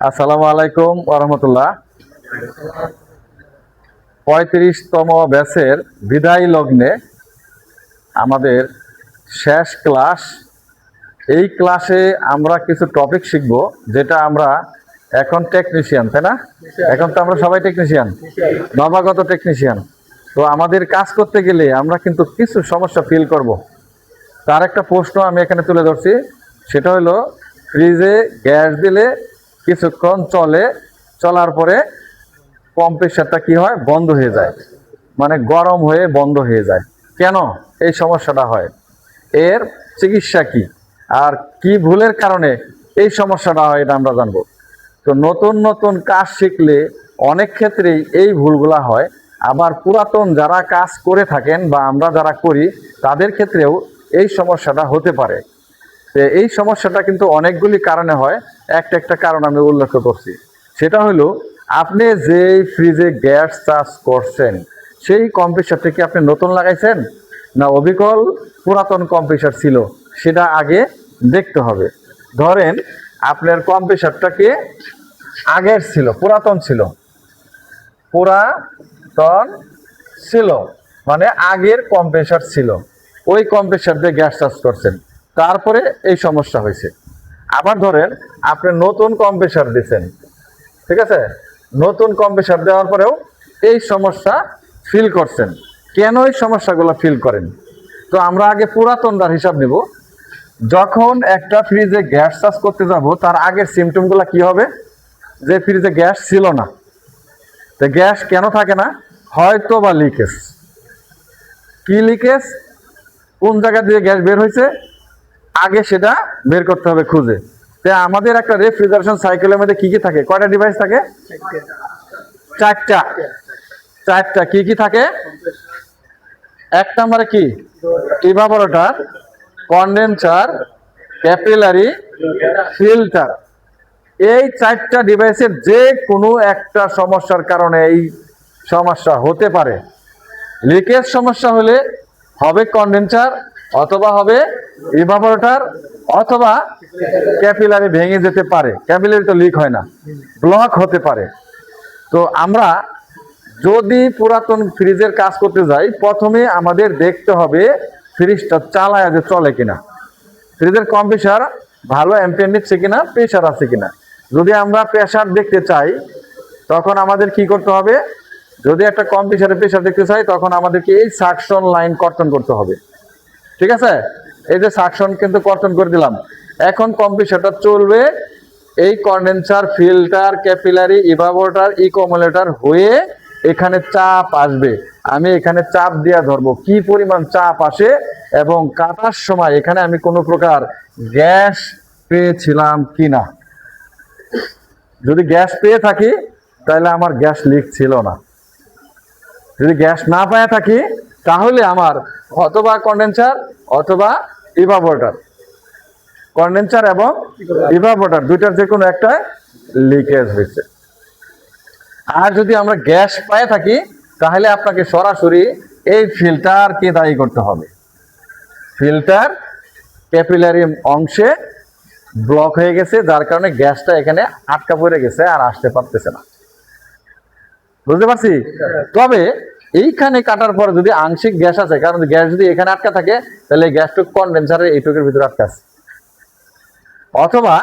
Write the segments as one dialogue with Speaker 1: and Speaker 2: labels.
Speaker 1: আসসালামু আলাইকুম রহমতুল্লাহ। পঁয়ত্রিশতম ব্যাচের বিদায় লগ্নে আমাদের শেষ ক্লাস। এই ক্লাসে আমরা কিছু টপিক শিখব, যেটা আমরা এখন টেকনিশিয়ান তাই না? এখন তো আমরা সবাই টেকনিশিয়ান নবাগত টেকনিশিয়ান তো আমাদের কাজ করতে গেলে আমরা কিন্তু কিছু সমস্যা ফিল করব। তার একটা প্রশ্ন আমি এখানে তুলে ধরছি, সেটা হলো ফ্রিজে গ্যাস দিলে কিছুক্ষণ চলে, চলার পরে কম্প্রেসারটা কি হয়? বন্ধ হয়ে যায়। মানে গরম হয়ে বন্ধ হয়ে যায়। কেন? এই সমস্যাটা হয়। এর চিকিৎসা কি? আর কি ভুলের কারণে এই সমস্যাটা হয় এটা আমরা জানব। তো নতুন নতুন কাজ শিখলে অনেক ক্ষেত্রেই এই ভুলগুলা হয়। আবার পুরাতন যারা কাজ করে থাকেন বা আমরা যারা করি, তাদের ক্ষেত্রেও এই সমস্যাটা হতে পারে। এই সমস্যাটা কিন্তু অনেকগুলি কারণে হয়। একটা একটা কারণ আমি উল্লেখ করছি। সেটা হলো, আপনি যে ফ্রিজে গ্যাস চার্জ করছেন, সেই কম্প্রেসারটা কি আপনি নতুন লাগাইছেন? না অবিকল পুরাতন কম্প্রেসার ছিল? সেটা আগে দেখতে হবে। ধরেন, আপনার কম্প্রেসারটাকে আগের ছিল, পুরাতন ছিল? পুরাতন ছিল মানে আগের কম্প্রেসার ছিল। ওই কম্প্রেসার দিয়ে গ্যাস চার্জ করছেন। তারপরে এই সমস্যা হয়েছে। আবার ধরেন, আপনি নতুন কম্প্রেসার দিচ্ছেন ঠিক আছে? নতুন কম্প্রেসার দেওয়ার পরেও এই সমস্যা ফিল করছেন। কেন এই সমস্যাগুলো ফিল করেন? তো আমরা আগে পুরাতনটার হিসাব নেব। যখন একটা ফ্রিজে গ্যাস চার্জ করতে যাব, তার আগের সিমটমগুলো কি হবে? যে ফ্রিজে গ্যাস ছিল না। তো গ্যাস কেন থাকে না? হয়তো বা লিকেজ কি লিকেজ কোন জায়গা দিয়ে গ্যাস বের হয়েছে? আগে সেটা বের করতে হবে খুঁজে। তো আমাদের একটা রেফ্রিজারেশন সাইকেলের মধ্যে কি কি থাকে? কয়টা ডিভাইস থাকে? চারটা। চারটা। কি কি থাকে? এক নম্বরে কি? ইভাপোরেটর কন্ডেন্সার ক্যাপিলারি ফিল্টার এই চারটা ডিভাইসের যে কোনো একটা সমস্যার কারণে এই সমস্যা হতে পারে। লিকেজ সমস্যা হলে হবে কন্ডেন্সার অথবা হবে ইভাপোরেটর অথবা ক্যাপিলারি ভেঙে যেতে পারে। ক্যাপিলারি তো লিক হয় না ব্লক হতে পারে। তো আমরা যদি পুরাতন ফ্রিজের কাজ করতে যাই, প্রথমে আমাদের দেখতে হবে ফ্রিজটা চালায় যে চলে কিনা। ফ্রিজের কম্প্রেসার ভালো অ্যাম্পিয়ার নিচ্ছে কিনা প্রেশার আছে কিনা। যদি আমরা প্রেশার দেখতে চাই, তখন আমাদের কি করতে হবে? যদি একটা কম্প্রেসারের প্রেশার দেখতে চাই, তখন আমাদেরকে এই সাকশন লাইন কর্তন করতে হবে। ঠিক আছে? এই যে সাকশন কিন্তু কর্তন করে দিলাম। এখন কম্প্রেসারটা চলবে এই condenser filter capillary evaporator accumulator হয়ে এখানে চাপ আসবে। আমি এখানে চাপ দিয়া ধরবো। কি পরিমাণ চাপ আসে এবং কাটার সময় এখানে আমি কোনো প্রকার গ্যাস পেয়েছিলাম কি না যদি গ্যাস পেয়ে থাকি, তাহলে আমার গ্যাস লিক ছিল না। যদি গ্যাস না পেয়ে থাকি তাহলে আমার অথবা কন্ডেন্সার অথবা ইভাবোটার কন্ডেন্সার এবং ইভাবোটার দুইটার যে কোনো একটা লিকেজ হয়েছে। আর যদি আমরা গ্যাস পেয়ে থাকি তাহলে আপনাকে সরাসরি এই ফিল্টারকে দায়ী করতে হবে। ফিল্টার ক্যাপিলারি অংশে ব্লক হয়ে গেছে যার কারণে গ্যাসটা এখানে আটকা পড়ে গেছে আর আসতে পারতেছে না। বুঝতে পারছি? তবে এইখানে কাটার পর যদি আংশিক গ্যাস আছে, কারণ গ্যাস যদি এখানে আটকা থাকে, তাহলে এই গ্যাসটুক কন্ডেন্সারের এইটুকের ভিতরে আটকা আছে। অথবা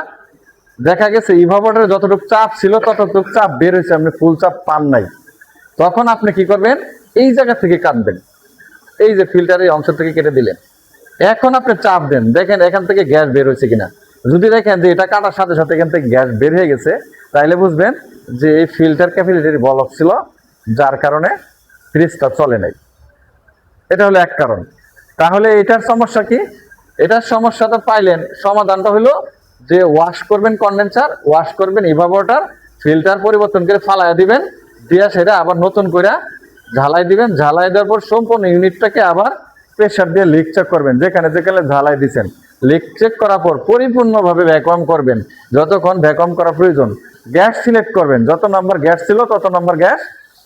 Speaker 1: দেখা গেছে ইভাপোরেটরে যতটুকু চাপ ছিল, ততটুকু চাপ বের হয়েছে, আপনি ফুল চাপ পান নাই। তখন আপনি কি করবেন? এই জায়গা থেকে কাটবেন। এই যে ফিল্টারের অংশ থেকে কেটে দিলেন। এখন আপনি চাপ দেন। দেখেন, এখান থেকে গ্যাস বের হয়েছে কিনা। যদি দেখেন যে এটা কাটার সাথে সাথে এখান থেকে গ্যাস বের হয়ে গেছে, তাহলে বুঝবেন যে এই ফিল্টার ক্যাপিলিটির বলক ছিল, যার কারণে ফ্রিজটা চলে নাই। এটা হলো এক কারণ। তাহলে এটার সমস্যা কি? এটার সমস্যা তো পাইলেন, সমাধানটা হলো যে ওয়াশ করবেন কন্ডেন্সার ওয়াশ করবেন ইভাবোটার ফিল্টার পরিবর্তন করে ফালাইয়া দিবেন, দিয়া সেটা আবার নতুন করে ঝালাই দিবেন, ঝালাই দেওয়ার পর সম্পূর্ণ ইউনিটটাকে আবার প্রেশার দিয়ে লিক চেক করবেন। যেখানে যেখানে ঝালাই দিচ্ছেন লিক চেক করার পর পরিপূর্ণভাবে ভ্যাকুয়াম করবেন। যতক্ষণ ভ্যাকুয়াম করা প্রয়োজন। গ্যাস সিলেক্ট করবেন। যত নম্বর গ্যাস ছিল তত নম্বর গ্যাস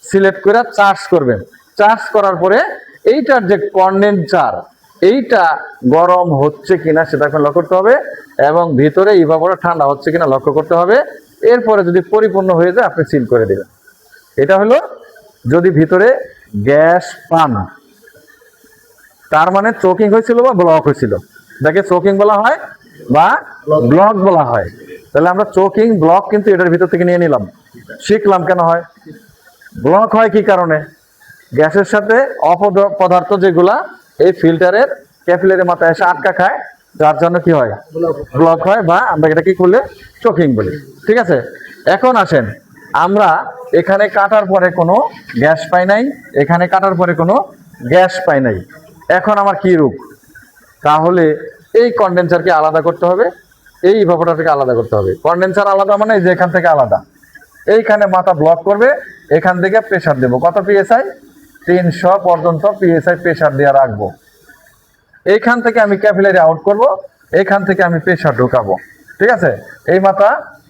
Speaker 1: সিলেক্ট করে চার্জ করবেন। চার্জ করার পরে এইটার যে কন্ডেন্সার এইটা গরম হচ্ছে কিনা সেটা এখন লক্ষ্য করতে হবে এবং ভিতরে ইভাপোরা ঠান্ডা হচ্ছে কিনা লক্ষ্য করতে হবে। এরপরে যদি পরিপূর্ণ হয়ে যায়, আপনি সিল করে দেবেন। এটা হলো যদি ভিতরে গ্যাস পান, তার মানে চোকিং হয়েছিল বা ব্লক হয়েছিল। যাকে চোকিং বলা হয় বা ব্লক বলা হয়। তাহলে আমরা চোকিং ব্লক কিন্তু এটার ভিতর থেকে নিয়ে নিলাম। শিখলাম কেন হয়? ব্লক হয় কি কারণে? গ্যাসের সাথে অপদ- পদার্থ যেগুলা এই ফিল্টারের ক্যাপিলারি মাথায় এসে আটকা খায় যার জন্য কি হয়? ব্লক হয়। বা আমরা এটা কি করলে চোকিং বলি। ঠিক আছে? এখন আসেন আমরা এখানে কাটার পরে কোনো গ্যাস পাই নাই এখানে কাটার পরে কোনো গ্যাস পাই নাই। এখন আমার কি রূপ? তাহলে এই কন্ডেন্সারকে আলাদা করতে হবে এই ইভাপোটারকে আলাদা করতে হবে। কন্ডেন্সার আলাদা মানে যে এখান থেকে আলাদা। এইখানে মাথা ব্লক করবে, এখান থেকে প্রেশার দেবো। কত পিএসআই তিনশো পর্যন্ত পিএসআই প্রেশার দিয়ে রাখব। এইখান থেকে আমি ক্যাপিলারি আউট করব, এইখান থেকে আমি প্রেশার ঢোকাবো। ঠিক আছে? এই মাথা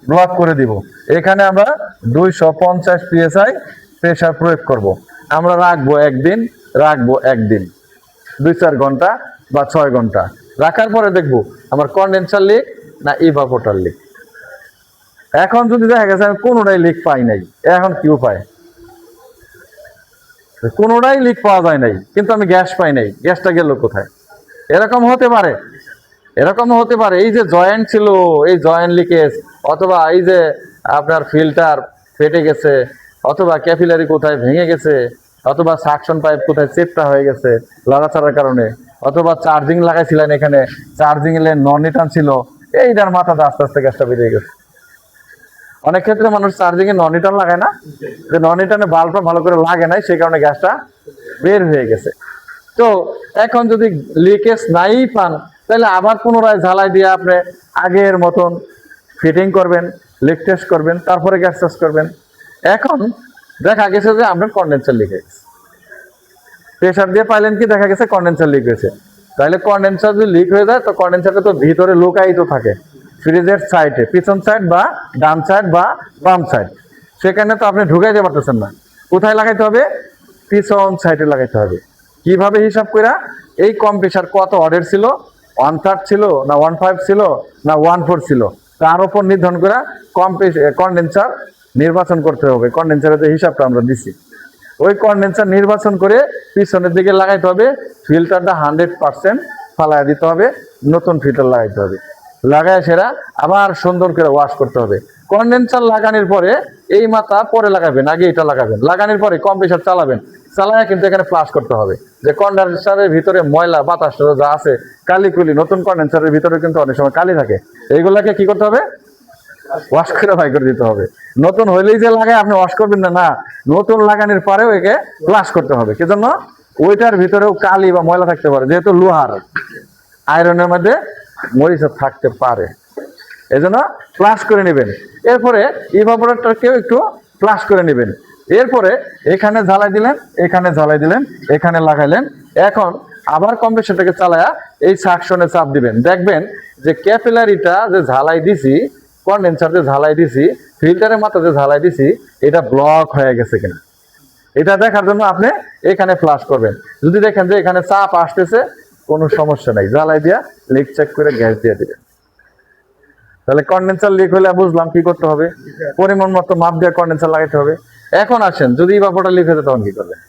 Speaker 1: ব্লক করে দিব। এখানে আমরা দুইশো পঞ্চাশ পিএসআই প্রেশার প্রয়োগ করব। আমরা রাখব একদিন রাখব একদিন। দুই চার ঘণ্টা বা ছয় ঘণ্টা। রাখার পরে দেখব, আমার কন্ডেন্সার লিক না ইভাপোটার লিক এখন যদি দেখা গেছে আমি কোনোটাই লিক পাই নাই, এখন কি উপায় কোনোটাই লিক পাওয়া যায় নাই, কিন্তু আমি গ্যাস পাই নাই। গ্যাসটা গেল কোথায়? এরকম হতে পারে। এরকম হতে পারে। এই যে জয়েন্ট ছিল, এই জয়েন্ট লিকেজ অথবা এই যে আপনার ফিল্টার ফেটে গেছে, অথবা ক্যাপিলারি কোথায় ভেঙে গেছে, অথবা সাকশন পাইপ কোথায় চেপটা হয়ে গেছে লড়াচড়ার কারণে, অথবা চার্জিং লাগাইছিলেন এখানে চার্জিং এর নন রিটার্ন ছিল, এইটার মাথাতে আস্তে আস্তে গ্যাসটা বেরিয়ে গেছে। অনেক ক্ষেত্রে মানুষ চার্জিং এ নন লাগায় না। যে নন বাল্বটা ভালো করে লাগে নাই, সেই কারণে গ্যাসটা বের হয়ে গেছে। তো এখন যদি লিকেজ নাই পান, তাহলে আবার পুনরায় ঝালাই দিয়ে আপনি আগের মতন ফিটিং করবেন লিক টেস্ট করবেন, তারপরে গ্যাস টেস্ট করবেন। এখন দেখা গেছে যে আপনার কন্ডেন্সার লিক হয়ে গেছে। প্রেশার দিয়ে পাইলেন কি, দেখা গেছে কন্ডেন্সার লিক হয়েছে। তাহলে কন্ডেন্সার যদি লিক হয়ে যায়, তো কন্ডেন্সারটা তো ভিতরে লুকায়িত থাকে। ফ্রিজের সাইডে পিছন সাইড বা ডান সাইড বা বাম সাইড সেখানে তো আপনি ঢুকাইতে পারতেছেন না। কোথায় লাগাইতে হবে? পিছন সাইডে লাগাইতে হবে। কীভাবে হিসাব কইরা এই কম্প্রেসার কত অর্ডার ছিল? ওয়ান থার্ড ছিল না ওয়ান ফাইভ ছিল না ওয়ান ফোর ছিল? তার উপর নির্ধারণ করা কম্প্রেস কন্ডেন্সার নির্বাচন করতে হবে। কন্ডেন্সারের যে হিসাবটা আমরা দিছি। ওই কন্ডেন্সার নির্বাচন করে পিছনের দিকে লাগাইতে হবে। ফিল্টারটা হান্ড্রেড পার্সেন্ট ফালাই দিতে হবে। নতুন ফিল্টার লাগাইতে হবে। লাগায় সেরা, আবার সুন্দর করে ওয়াশ করতে হবে। কন্ডেন্সার লাগানোর পরে এই মাথা পরে লাগাবেন, আগে এটা লাগাবেন। লাগানোর পরে কম্প্রেসার চালাবেন। চালায় কিন্তু এখানে ফ্লাশ করতে হবে। যে কন্ডেন্সারের ভিতরে ময়লা, বাতাস যা আছে কালি কুলি নতুন কন্ডেন্সারের ভিতরে কিন্তু অনেক সময় কালি থাকে। এইগুলাকে কি করতে হবে? ওয়াশ করে বাই করে দিতে হবে। নতুন হইলেই যে লাগায়, আপনি ওয়াশ করবেন না না। নতুন লাগানোর পরেও একে ফ্লাশ করতে হবে। কি জন্য ওইটার ভিতরেও কালি বা ময়লা থাকতে পারে, যেহেতু লোহার। আয়রনের মধ্যে মরিচা থাকতে পারে। এজন্য ফ্লাশ করে নেবেন। এরপরে ইভাপোরেটরকেও একটু ফ্লাশ করে নেবেন। এরপরে এখানে ঝালাই দিলেন, এখানে ঝালাই দিলেন, এখানে লাগাইলেন। এখন আবার কম্প্রেসারটাকে চালায়া এই সাকশনে চাপ দিবেন। দেখবেন যে ক্যাপিলারিটা যে ঝালাই দিছি কন্ডেন্সার যে ঝালাই দিছি ফিল্টারের মাথা যে ঝালাই দিছি, এটা ব্লক হয়ে গেছে কিনা। এটা দেখার জন্য আপনি এখানে ফ্লাশ করবেন। যদি দেখেন যে এখানে চাপ আসতেছে কোনো সমস্যা নাই। জ্বালাই দিয়া লিক চেক করে গ্যাস দিয়ে দিবেন তাহলে কন্ডেন্সার লিক হলে বুঝলাম কি করতে হবে? পরিমাণ মতো মাপ দিয়ে কন্ডেন্সার লাগাইতে হবে। এখন আসেন, যদি ইভাপোটা লিক হয়ে তখন কি করবেন?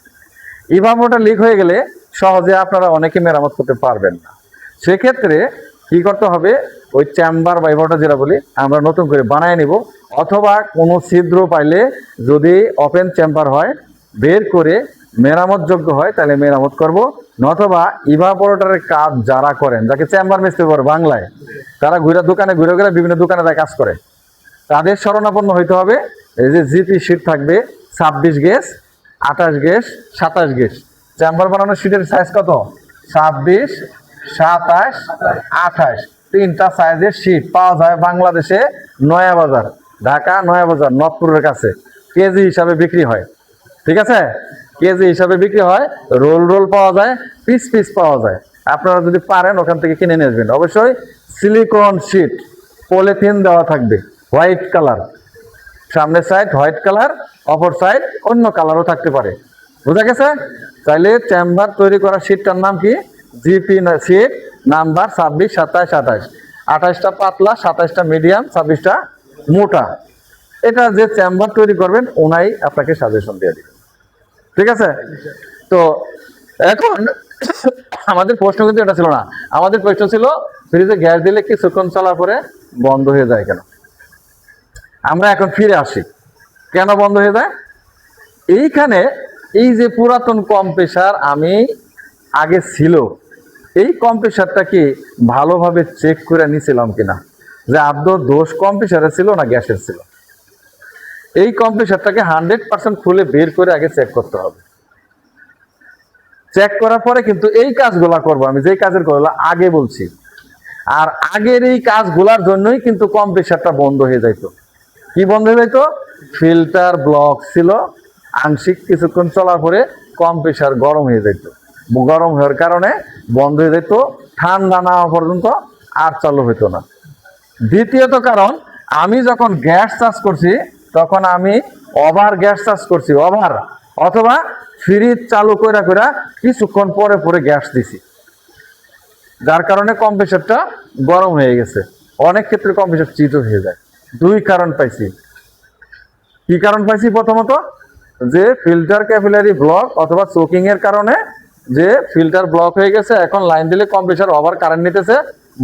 Speaker 1: ইভাপোটা লিক হয়ে গেলে সহজে আপনারা অনেকে মেরামত করতে পারবেন না। সেক্ষেত্রে কি করতে হবে? ওই চেম্বার বা ইভাপোটা যেটা বলি, আমরা নতুন করে বানায় নিব। অথবা কোনো ছিদ্র পাইলে যদি ওপেন চেম্বার হয়, বের করে মেরামত যোগ্য হয়, তাহলে মেরামত করব। নতবা ইভাপোরেটরের কাজ যারা করেন, যাকে চেম্বার মিস্ত্রি বলে বাংলায়, তারা ঘুরে দোকানে, ঘুরে ঘুরে বিভিন্ন দোকানে তারা কাজ করে। তাদের শরণাপন্ন হইতে হবে, এই যে জিপি শিট থাকবে, ছাব্বিশ গ্যাস আঠাশ গ্যাস সাতাশ গ্যাস চেম্বার বানানোর শিটের সাইজ কত? ছাব্বিশ, সাতাশ, আঠাশ। তিনটা সাইজের শিট পাওয়া যায় বাংলাদেশে নয়া বাজার, ঢাকা নয়া বাজার, নবপুরের কাছে। কেজি হিসাবে বিক্রি হয়। ঠিক আছে? কেজি হিসাবে বিক্রি হয়, রোল রোল পাওয়া যায়, পিস পিস পাওয়া যায়। আপনারা যদি পারেন, ওখান থেকে কিনে নিয়ে আসবেন। অবশ্যই সিলিকন শিট পলিথিন দেওয়া থাকবে হোয়াইট কালার সামনের সাইড হোয়াইট কালার অপর সাইড অন্য কালারও থাকতে পারে। বুঝা গেছে? তাইলে চেম্বার তৈরি করা শিটটার নাম কি? জিপি শিট নাম্বার ছাব্বিশ, সাতাশ, আঠাশ। আঠাশটা পাতলা, সাতাশটা মিডিয়াম ছাব্বিশটা মোটা। এটা যে চেম্বার তৈরি করবেন ওনাই আপনাকে সাজেশন দিয়ে দিবে। ঠিক আছে? তো এখন আমাদের প্রশ্ন কিন্তু এটা ছিল না। আমাদের প্রশ্ন ছিল, ফ্রিজে গ্যাস দিলে কি কিছুক্ষণ চলার পরে বন্ধ হয়ে যায় কেন? আমরা এখন ফিরে আসি। কেন বন্ধ হয়ে যায়? এইখানে এই যে পুরাতন কম্প্রেসার আমি আগে ছিল, এই কম্প্রেসারটা কি ভালোভাবে চেক করে নিছিলাম কিনা? যে আদৌ দোষ কম্প্রেসারে ছিল না গ্যাসের ছিল? এই কম্প্রেসারটাকে হান্ড্রেড পার্সেন্ট খুলে বের করে আগে চেক করতে হবে। চেক করার পরে কিন্তু এই কাজগুলা করব আমি, যেই কাজের করল আগে বলছি। আর আগের এই কাজগুলার জন্যই কিন্তু কম্প্রেসারটা বন্ধ হয়ে যাইতো। কি বন্ধ হয়ে যাইতো? ফিল্টার ব্লক ছিল, আংশিক কিছুক্ষণ চলার পরে কম্প্রেসার গরম হয়ে যেত গরম হওয়ার কারণে বন্ধ হয়ে যেত ঠান্ডা না হওয়া পর্যন্ত আর চালু হইতো না। দ্বিতীয়ত কারণ, আমি যখন গ্যাস চার্জ করছি তখন আমি ওভার গ্যাস চার্জ করছি ওভার অথবা ফ্রিজ চালু করে করে কিছুক্ষণ পরে পরে গ্যাস দিছি। যার কারণে কম্প্রেসারটা গরম হয়ে গেছে। অনেক ক্ষেত্রে কম্প্রেসার চিত হয়ে যায়। দুই কারণ পাইছি। কি কারণ পাইছি প্রথমত? যে ফিল্টার ক্যাপিলারি ব্লক অথবা চোকিং এর কারণে যে ফিল্টার ব্লক হয়ে গেছে, এখন লাইন দিলে কম্প্রেসার ওভার কারেন্ট নিতেছে,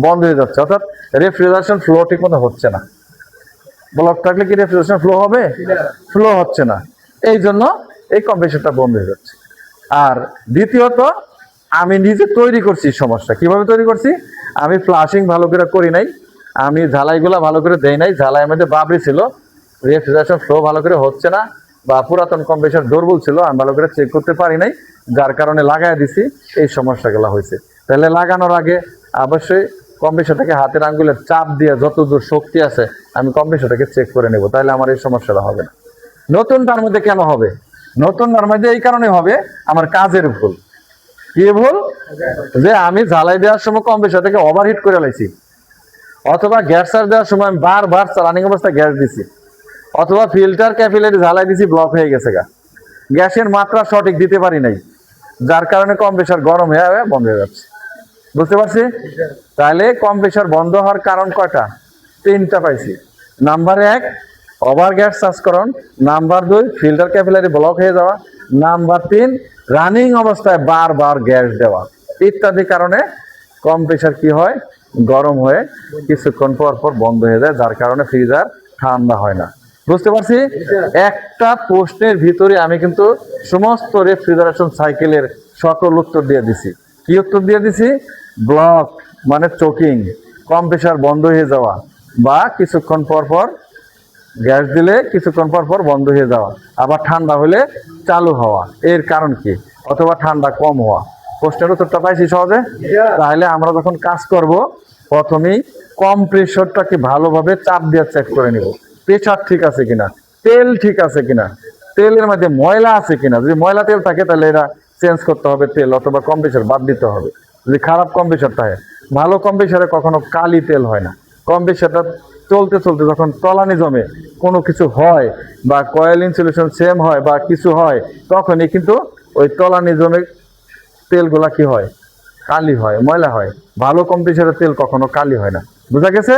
Speaker 1: বন্ধ হয়ে যাচ্ছে। অর্থাৎ রেফ্রিজারেশন ফ্লো ঠিক মতো হচ্ছে না। ব্লক থাকলে কি রেফ্রিজারেশন ফ্লো হবে? ফ্লো হচ্ছে না। এই জন্য এই কম্প্রেসারটা বন্ধ হয়ে যাচ্ছে। আর দ্বিতীয়ত আমি নিজে তৈরি করছি সমস্যা। কীভাবে তৈরি করছি? আমি ফ্লাশিং ভালো করে করি নাই। আমি ঝালাইগুলা ভালো করে দেই নাই। ঝালাই মধ্যে বাবরি ছিল। রেফ্রিজারেশন ফ্লো ভালো করে হচ্ছে না বা পুরাতন কম্প্রেসার দুর্বল ছিল আমি ভালো করে চেক করতে পারি নাই। যার কারণে লাগাই দিছি। এই সমস্যাগুলো হয়েছে। তাহলে লাগানোর আগে অবশ্যই কম্প্রেসারটাকে হাতের আঙ্গুলের চাপ দিয়ে যতদূর শক্তি আছে, আমি কম্প্রেসারটাকে চেক করে নেব, তাহলে আমার এই সমস্যাটা হবে না। নতুন তার মধ্যে কেন হবে? নতুন তার মধ্যে এই কারণে হবে, আমার কাজের ভুল। কি ভুল? যে আমি জ্বালাই দেওয়ার সময় কম্প্রেসারটাকে ওভারহিট করে লাইছি, অথবা গ্যাস চার্জ দেওয়ার সময় আমি বারবার রানিং অবস্থায় গ্যাস দিছি, অথবা ফিল্টার ক্যাপিলারি ঝালাই দিছি ব্লক হয়ে গেছে গা। গ্যাসের মাত্রা সঠিক দিতে পারি নাই, যার কারণে কম্প্রেসার গরম হয়ে বন্ধ হয়ে যাচ্ছে। বুঝতে পারছি? তাহলে কম্প্রেসার বন্ধ হওয়ার কারণ কয়টা? তিনটা পাইছি। নাম্বার এক ওভার গ্যাস চার্জকরণ নাম্বার দুই ফিল্টার ক্যাপিলারি ব্লক হয়ে যাওয়া। নাম্বার তিন রানিং অবস্থায় বারবার গ্যাস দেওয়া। ইত্যাদি কারণে কম কম্প্রেসার কি হয়? গরম হয়ে কিছুক্ষণ পর পর বন্ধ হয়ে যায়, যার কারণে ফ্রিজার ঠান্ডা হয় না। বুঝতে পারছি? একটা প্রশ্নের ভিতরে আমি কিন্তু সমস্ত রেফ্রিজারেশন সাইকেলের সকল উত্তর দিয়ে দিছি। কি উত্তর দিয়ে দিছি? ব্লক মানে চোকিং কম প্রেশার বন্ধ হয়ে যাওয়া বা কিছুক্ষণ পর পর গ্যাস দিলে কিছুক্ষণ পর পর বন্ধ হয়ে যাওয়া। আবার ঠান্ডা হলে চালু হওয়া। এর কারণ কি? অথবা ঠান্ডা কম হওয়া। প্রশ্নের উত্তরটা পাইছি সহজে? তাহলে আমরা যখন কাজ করব প্রথমেই কম্প্রেসরটাকে ভালোভাবে চাপ দিয়ে চেক করে নিব। প্রেশার ঠিক আছে কিনা? তেল ঠিক আছে কিনা? তেলের মধ্যে ময়লা আছে কিনা? যদি ময়লা তেল থাকে তাহলে এটা চেঞ্জ করতে হবে তেল অথবা কম প্রেশার বাদ দিতে হবে। যদি খারাপ কম্প্রেসার হয় ভালো কম্প্রেসারে কখনো কালি তেল হয় না। কম্প্রেসারটা চলতে চলতে যখন তলানি জমে, কোনো কিছু হয় বা কয়েল ইনসুলেশন সেম হয় বা কিছু হয়, তখনই কিন্তু ওই তলানি জমে তেলগুলা কি হয়? কালি হয়, ময়লা হয়। ভালো কম্প্রেসারের তেল কখনো কালি হয় না। বুঝা গেছে?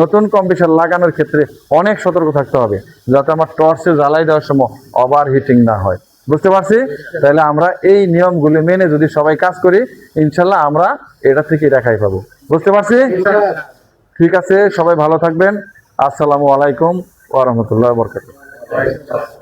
Speaker 1: নতুন কম্প্রেসার লাগানোর ক্ষেত্রে অনেক সতর্ক থাকতে হবে, যাতে আমার টর্চে জ্বালাই দেওয়ার সময় ওভার হিটিং না হয়। বুঝতে পারছি? তাহলে আমরা এই নিয়মগুলি মেনে যদি সবাই কাজ করি, ইনশাল্লাহ আমরা এটা থেকে রেখাই পাবো। বুঝতে পারছি? ঠিক আছে, সবাই ভালো থাকবেন। আসসালামু আলাইকুম ওয়া রাহমাতুল্লাহি ওয়া বারাকাতুহু।